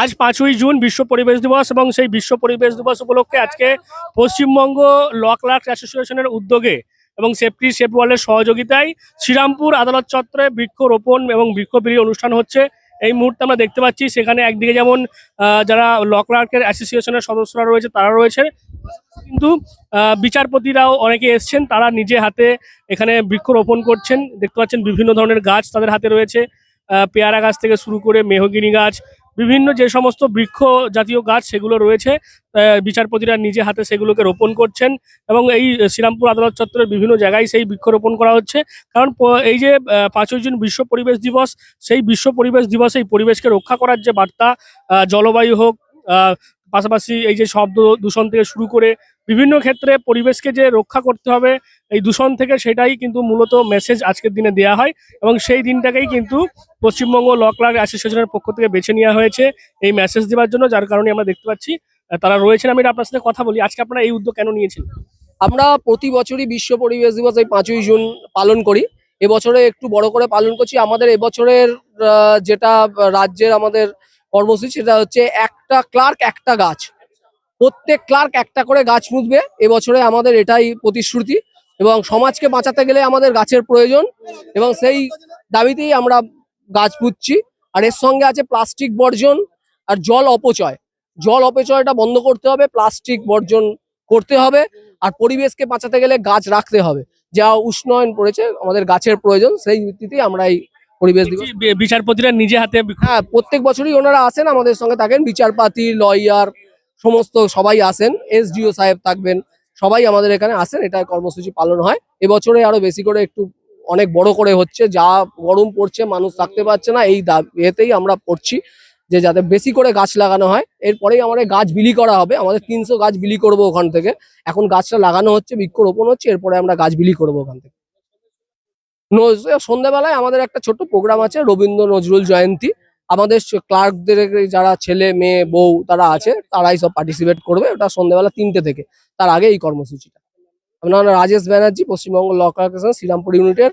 আজ পাঁচই জুন বিশ্ব পরিবেশ দিবস এবং সেই বিশ্ব পরিবেশ দিবস উপলক্ষে আজকে পশ্চিমবঙ্গ ল ক্লার্ক অ্যাসোসিয়েশনের উদ্যোগে এবং সেফটি সেফ সহযোগিতায় শ্রীরামপুর আদালত চত্বরে বৃক্ষরোপণ এবং বৃক্ষ বৃক্ষবিলি অনুষ্ঠান হচ্ছে। এই মুহূর্তে আমরা দেখতে পাচ্ছি সেখানে একদিকে যেমন যারা ল ক্লার্কের অ্যাসোসিয়েশনের সদস্যরা রয়েছে তারা রয়েছে কিন্তু বিচারপতিরাও অনেকে এসছেন, তারা নিজে হাতে এখানে বৃক্ষরোপণ করছেন। দেখতে পাচ্ছেন বিভিন্ন ধরনের গাছ তাদের হাতে রয়েছে। পেয়ারা গাছ থেকে শুরু করে মেহগিনি গাছ বিভিন্ন যে সমস্ত বৃক্ষ জাতীয় গাছ সেগুলো রয়েছে বিচারপতিরা নিজে হাতে সেগুলোকে রোপণ করছেন এবং এই শ্রীরামপুর আদালত চত্বরের বিভিন্ন জায়গায় সেই বৃক্ষ রোপণ করা হচ্ছে। কারণ এই যে পাঁচই জুন বিশ্ব পরিবেশ দিবস, সেই বিশ্ব পরিবেশ দিবস এই পরিবেশকে রক্ষা করার যে বার্তা জলবায়ু হোক পাশাপাশি এই যে শব্দ দূষণ থেকে শুরু করে বিভিন্ন ক্ষেত্রে পরিবেশকে যে রক্ষা করতে হবে, এই দূষণ থেকে সেটাই কিন্তু মূলত মেসেজ আজকের দিনে দেওয়া হয় এবং সেই দিনটাকেই কিন্তু পশ্চিমবঙ্গ ল ক্লার্ক অ্যাসোসিয়েশনের পক্ষ থেকে বেছে নেওয়া হয়েছে এই মেসেজ দেওয়ার জন্য, যার কারণে আমরা দেখতে পাচ্ছি তারা রয়েছেন। আমি আপনার সাথে কথা বলি, আজকে আপনারা এই উদ্যোগ কেন নিয়েছেন? আমরা প্রতি বছরই বিশ্ব পরিবেশ দিবস এই পাঁচই জুন পালন করি। এবছরে একটু বড় করে পালন করছি। আমাদের এবছরের যেটা রাজ্যের আমাদের কর্মসূচি সেটা হচ্ছে একটা ক্লার্ক, একটা গাছ। প্রত্যেক ক্লার্ক একটা করে গাছ পুঁতবে। এবছরে আমাদের এটাই প্রতিশ্রুতি এবং সমাজকে বাঁচাতে গেলে আমাদের গাছের প্রয়োজন এবং সেই দাবিতেই আমরা গাছ পুঁতছি। আর এর সঙ্গে আছে প্লাস্টিক বর্জন আর জল অপচয়। জল অপচয়টা বন্ধ করতে হবে প্লাস্টিক বর্জন করতে হবে আর পরিবেশকে বাঁচাতে গেলে গাছ রাখতে হবে। যা উষ্ণয়ন পড়েছে আমাদের গাছের প্রয়োজন সেই ভিত্তিতেই আমরা এই পরিবেশ দিবস বিচারপতিরা নিজে হাতে হ্যাঁ প্রত্যেক বছরই ওনারা আসেন আমাদের সঙ্গে থাকেন। বিচারপাতি লয়ার সমস্ত সবাই আসেন এসডিও সাহেব থাকবেন, সবাই আমাদের এখানে আসেন এটা কর্মসূচি পালন হয়। এবছরে আরও বেশি করে একটু অনেক বড় করে হচ্ছে, যা গরম পড়ছে, মানুষ থাকতে পারছে না, এই এতেই আমরা পড়ছি যে যাতে বেশি করে গাছ লাগানো হয়। এরপরেই আমাদের গাছ বিলি করা হবে, আমাদের তিনশো গাছ বিলি করব ওখান থেকে। এখন গাছটা লাগানো হচ্ছে বৃক্ষ বৃক্ষরোপণ হচ্ছে, এরপরে আমরা গাছ বিলি করব ওখান থেকে। সন্ধ্যাবেলায় আমাদের একটা ছোট্ট প্রোগ্রাম আছে, রবীন্দ্র নজরুল জয়ন্তী। আমাদের ক্লার্কদের যারা ছেলে, মেয়ে, বউ তারা আছে, তারাই সব পার্টিসিপেট করবে ওটা সন্ধ্যেবেলা তিনটে থেকে। তার আগে এই কর্মসূচিটা। আপনার রাজেশ ব্যানার্জি, পশ্চিমবঙ্গ ল কর্পোরেশন, শ্রীরামপুর ইউনিটের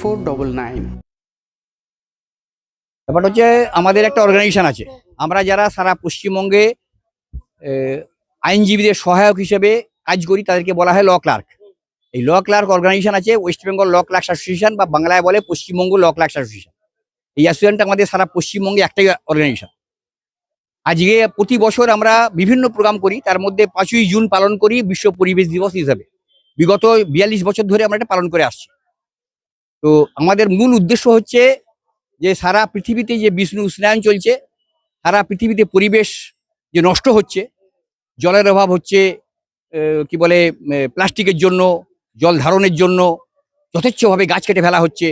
four double nine ব্যাপারটা হচ্ছে আমাদের একটা অর্গানাইজেশন আছে। আমরা যারা সারা পশ্চিমবঙ্গে আইনজীবীদের সহায়ক হিসেবে কাজ করি, তাদেরকে বলা হয় ল ক্লার্ক। এই ল ক্লার্ক অর্গানাইজেশন আছে West Bengal law clerks association বা বাংলায় বলে পশ্চিমবঙ্গ ল ক্লার্কস অ্যাসোসিয়েশন এই অ্যাসোসিয়েশনটা আমাদের সারা পশ্চিমবঙ্গে একটাই অর্গানাইজেশন আজকে প্রতি বছর আমরা বিভিন্ন প্রোগ্রাম করি, তার মধ্যে পাঁচই জুন পালন করি বিশ্ব পরিবেশ দিবস হিসাবে। বিগত বিয়াল্লিশ বছর ধরে আমরা এটা পালন করে আসছি। তো আমাদের মূল উদ্দেশ্য হচ্ছে যে সারা পৃথিবীতে যে বিষ্ণু উষ্ণায়ন চলছে, সারা পৃথিবীতে পরিবেশ যে নষ্ট হচ্ছে, জলের অভাব হচ্ছে কি বলে প্লাস্টিকের জন্য, জল ধারণের জন্য, যথেচ্ছভাবে গাছ কেটে ফেলা হচ্ছে।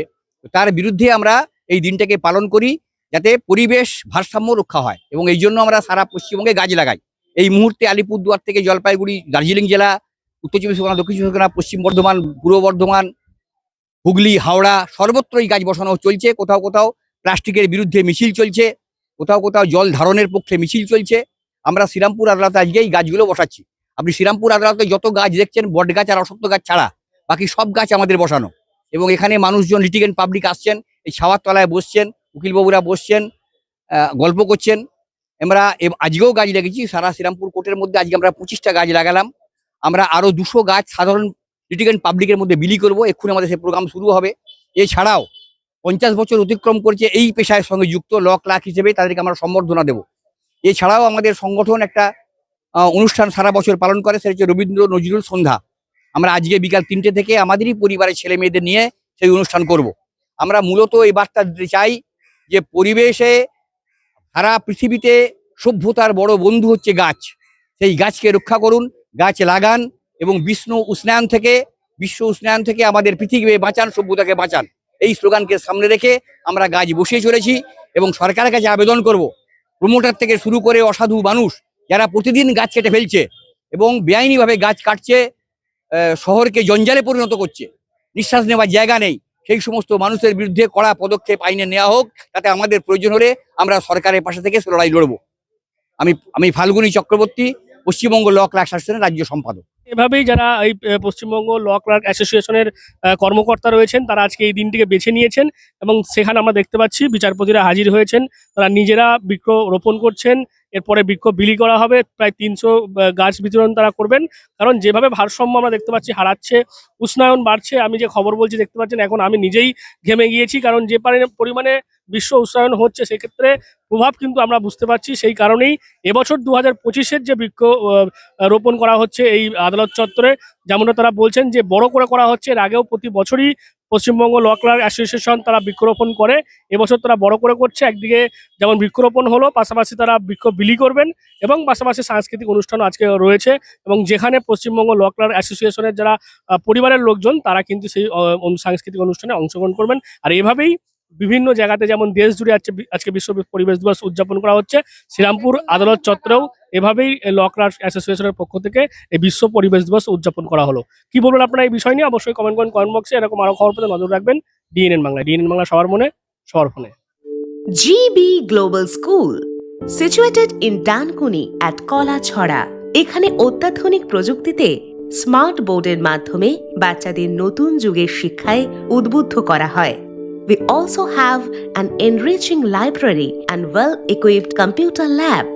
তার বিরুদ্ধে আমরা এই দিনটাকে পালন করি যাতে পরিবেশ ভারসাম্য রক্ষা হয় এবং এই জন্য আমরা সারা পশ্চিমবঙ্গে গাছ লাগাই। এই মুহূর্তে আলিপুরদুয়ার থেকে জলপাইগুড়ি, দার্জিলিং জেলা, উত্তর চব্বিশ পরগনা, দক্ষিণ চব্বিশ পরগনা, পশ্চিম বর্ধমান, পূর্ব বর্ধমান হুগলি, হাওড়া সর্বত্রই গাছ বসানো চলছে। কোথাও কোথাও প্লাস্টিকের বিরুদ্ধে মিছিল চলছে। কোথাও কোথাও জল ধারণের পক্ষে মিছিল চলছে। আমরা শ্রীরামপুর আদালতে আজকে এই গাছগুলো বসাচ্ছি। আপনি শ্রীরামপুর আদালতে যত গাছ দেখছেন, বট গাছ আর অসত্য গাছ ছাড়া বাকি সব গাছ আমাদের বসানো। এবং এখানে মানুষজন লিটিগেন্ট পাবলিক আসছেন, এই ছাওয়ার তলায় বসছেন, উকিলবাবুরা বসছেন গল্প করছেন। আমরা আজকেও গাছ লেগেছি সারা শ্রীরামপুর কোর্টের মধ্যে আজকে আমরা পঁচিশটা গাছ লাগালাম। আমরা আরও দুশো গাছ সাধারণ লিটিগেন্ট পাবলিকের মধ্যে বিলি করব, এক্ষুনি আমাদের সেই প্রোগ্রাম শুরু হবে। এছাড়াও পঞ্চাশ বছর অতিক্রম করছে এই পেশায় সঙ্গে যুক্ত ল ক্লার্ক হিসেবে তাদেরকে আমরা সম্বর্ধনা দেব। এছাড়াও আমাদের সংগঠন একটা অনুষ্ঠান সারা বছর পালন করে, সেটা হচ্ছে রবীন্দ্র নজরুল সন্ধ্যা। আমরা আজকে বিকাল তিনটে থেকে আমাদেরই পরিবারের ছেলে মেয়েদের নিয়ে সেই অনুষ্ঠান করব। আমরা মূলত এই বার্তা দিতে চাই যে পরিবেশে সারা পৃথিবীতে সভ্যতার বড় বন্ধু হচ্ছে গাছ। সেই গাছকে রক্ষা করুন, গাছ লাগান এবং বিষ্ণু উষ্ণায়ন থেকে, বিশ্ব উষ্ণায়ন থেকে আমাদের পৃথিবী বাঁচান, সভ্যতাকে বাঁচান। এই স্লোগানকে সামনে রেখে আমরা গাছ বসিয়ে চলেছি এবং সরকারের কাছে আবেদন করব প্রমোটার থেকে শুরু করে অসাধু মানুষ যারা প্রতিদিন গাছ কেটে ফেলছে এবং বেআইনিভাবে গাছ কাটছে শহরকে জঞ্জালে পরিণত করছে। নিঃশ্বাস নেওয়ার জায়গা নেই। সেই সমস্ত মানুষের বিরুদ্ধে কড়া পদক্ষেপ আইনে নেওয়া হোক, তাতে আমাদের প্রয়োজন হলে আমরা সরকারের পাশে থেকে লড়াই লড়বো। আমি আমি ফাল্গুনী চক্রবর্তী, পশ্চিমবঙ্গ ল ক্লাস অ্যাসোসিয়েশনের রাজ্য সম্পাদক। এভাবেই যারা এই পশ্চিমবঙ্গ ল ক্লার্ক অ্যাসোসিয়েশনের কর্মকর্তা রয়েছেন, তারা আজকে এই দিনটিকে বেছে নিয়েছেন এবং সেখানে আমরা দেখতে পাচ্ছি বিচারপতিরা হাজির হয়েছেন। তারা নিজেরা বৃক্ষ রোপণ করছেন, এরপরে বৃক্ষ বিলি করা হবে, প্রায় তিনশো গাছ বিতরণ তারা করবেন। কারণ যেভাবে ভারসাম্য আমরা দেখতে পাচ্ছি হারাচ্ছে, উষ্ণায়ন বাড়ছে, আমি যে খবর বলছি দেখতে পাচ্ছেন, এখন আমি নিজেই ঘেমে গিয়েছি। কারণ যে পারি- পরিমাণে বিশ্ব উষ্ণায়ন হচ্ছে, সেক্ষেত্রে প্রভাব কিন্তু আমরা বুঝতে পারছি। সেই কারণেই এবছর দু হাজার পঁচিশের যে বৃক্ষ রোপণ করা হচ্ছে, এই আদালত চত্বরে, যেমনটা তারা বলছেন যে বড় করে করা হচ্ছে, এর আগেও প্রতি বছরই পশ্চিমবঙ্গ ল ক্লার্ক অ্যাসোসিয়েশন তারা বৃক্ষরোপণ করে। এবছর তারা বড় করে করছে, একদিকে যেমন বৃক্ষরোপণ হলো, পাশাপাশি তারা বৃক্ষ বিলি করবেন এবং পাশাপাশি সাংস্কৃতিক অনুষ্ঠান আজকে রয়েছে এবং যেখানে পশ্চিমবঙ্গ ল ক্লার্ক অ্যাসোসিয়েশনের যারা পরিবারের লোকজন, তারা কিন্তু সেই সাংস্কৃতিক অনুষ্ঠানে অংশগ্রহণ করবেন। আর এভাবেই বিভিন্ন জায়গাতে যেমন দেশ জুড়ে আজকে বিশ্ব পরিবেশ দিবস উদযাপন করা হচ্ছে, শ্রীরামপুর আদালত চত্বরেও এভাবেই ল ক্লার্ক অ্যাসোসিয়েশনের পক্ষ থেকে এই বিশ্ব পরিবেশ দিবস উদযাপন করা হলো। কি বলবেন আপনারা এই বিষয় নিয়ে? অবশ্যই কমেন্ট করেন কমেন্ট বক্সে এরকম আরও খবর পেতে নজর রাখবেন ডিএনএন বাংলা ডিএনএন বাংলা সবার মনে সবার ফোনে। GB Global School, situated in Dankuni at Kolachhara. এখানে অত্যাধুনিক প্রযুক্তিতে স্মার্ট বোর্ডের মাধ্যমে বাচ্চাদের নতুন যুগের শিক্ষায় উদ্বুদ্ধ করা হয়। We also have an enriching library and well-equipped computer lab.